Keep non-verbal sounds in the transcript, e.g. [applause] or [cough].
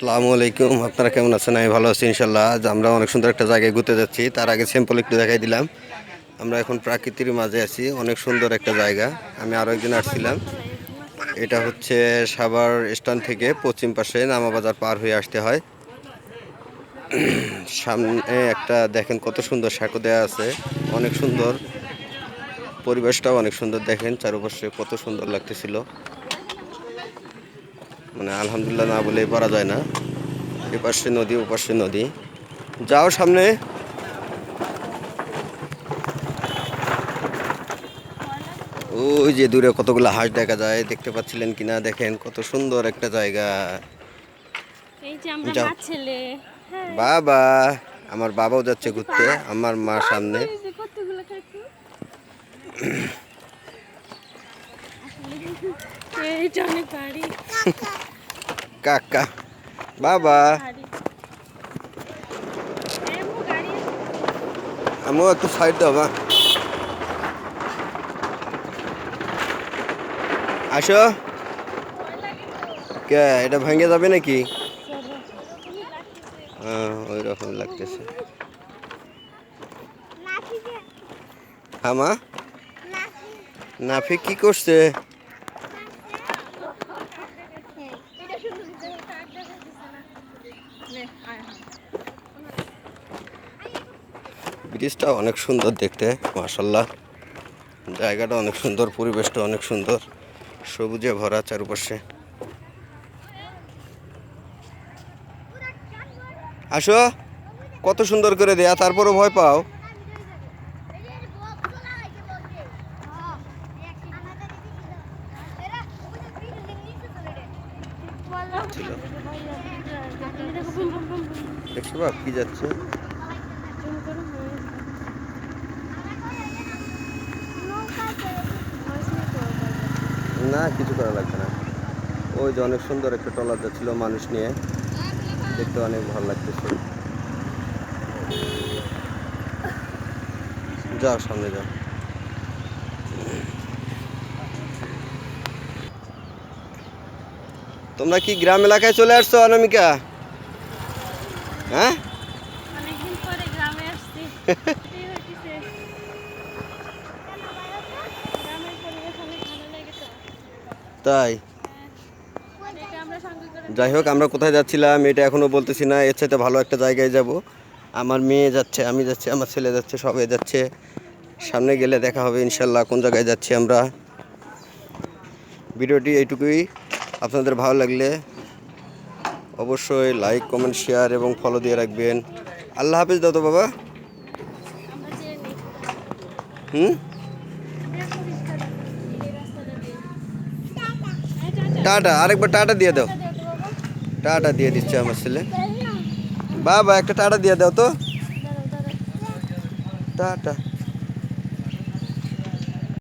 আসসালামু আলাইকুম। আপনারা কেমন আছেন? আমি ভালো আছি ইনশাল্লাহ আজ আমরা অনেক সুন্দর একটা জায়গায় ঘুরতে যাচ্ছি। তার আগে সিম্পল একটু দেখাই দিলাম। আমরা এখন প্রাকৃতির মাঝে আছি। অনেক সুন্দর একটা জায়গা। আমি আরও একদিন আসছিলাম। এটা হচ্ছে সাভার স্ট্যান্ড থেকে পশ্চিম পাশে নামাবাজার পার হয়ে আসতে হয়। [clears throat] সামনে একটা দেখেন কত সুন্দর সাঁকো দেওয়া আছে। অনেক সুন্দর। পরিবেশটাও অনেক সুন্দর দেখেন। চারপাশে কত সুন্দর লাগতেছিল। মানে আলহামদুলিল্লাহ না বলেই পারা যায় না। এপাশে নদী ওপাশে নদী। যাও সামনে। ওই যে দূরে কতগুলো হাঁস দেখা যায় দেখতে পাচ্ছিলেন কিনা? দেখেন কত সুন্দর একটা জায়গা। হ্যাঁ। বাবা আমার বাবাও যাচ্ছে ঘুরতে আমার মা সামনে। কাকু অনেক বাবা। আমিও একটু সাইড দাও মা। আসো। কে এটা ভেঙে যাবে নাকি? হ্যাঁ ওই রকম লাগতেছে হ্যাঁ মা। নাফি। কি করছে? ব্রিজটা অনেক সুন্দর দেখতে মার্শাল্লাহ জায়গাটা অনেক সুন্দর পরিবেশটা অনেক সুন্দর। সবুজে ভরা চারপাশে। আসো কত সুন্দর করে দেয়া তারপরও ভয় পাও। দেখছ বা কি যাচ্ছে? না, কিছু করা লাগবে না। ওই যে অনেক সুন্দর একটা ট্রলার যাচ্ছিল মানুষ নিয়ে। দেখতে অনেক ভালো লাগতেছে। যাও, সামনে যাও। তোমরা কি গ্রাম এলাকায় চলে আসছো, অনামিকা? তো। তাই? করে যাই হোক আমরা কোথায় যাচ্ছিলাম এটা এখনও বলতেছি না। এর চাইতে ভালো একটা জায়গায় যাব। আমার মেয়ে যাচ্ছে আমি যাচ্ছি আমার ছেলে যাচ্ছে সবাই যাচ্ছে। সামনে গেলে দেখা হবে ইনশাল্লাহ কোন জায়গায় যাচ্ছি আমরা। ভিডিওটি এইটুকুই। আপনাদের ভালো লাগলে অবশ্যই লাইক কমেন্ট শেয়ার এবং ফলো দিয়ে রাখবেন আল্লাহ হাফিজ তো বাবা। হুম। টাটা। আরেকবার টাটা দিয়ে দাও টাটা দিয়ে দিচ্ছে আমার ছেলে বাবা, একটা টাটা দিয়ে দাও তো। টাটা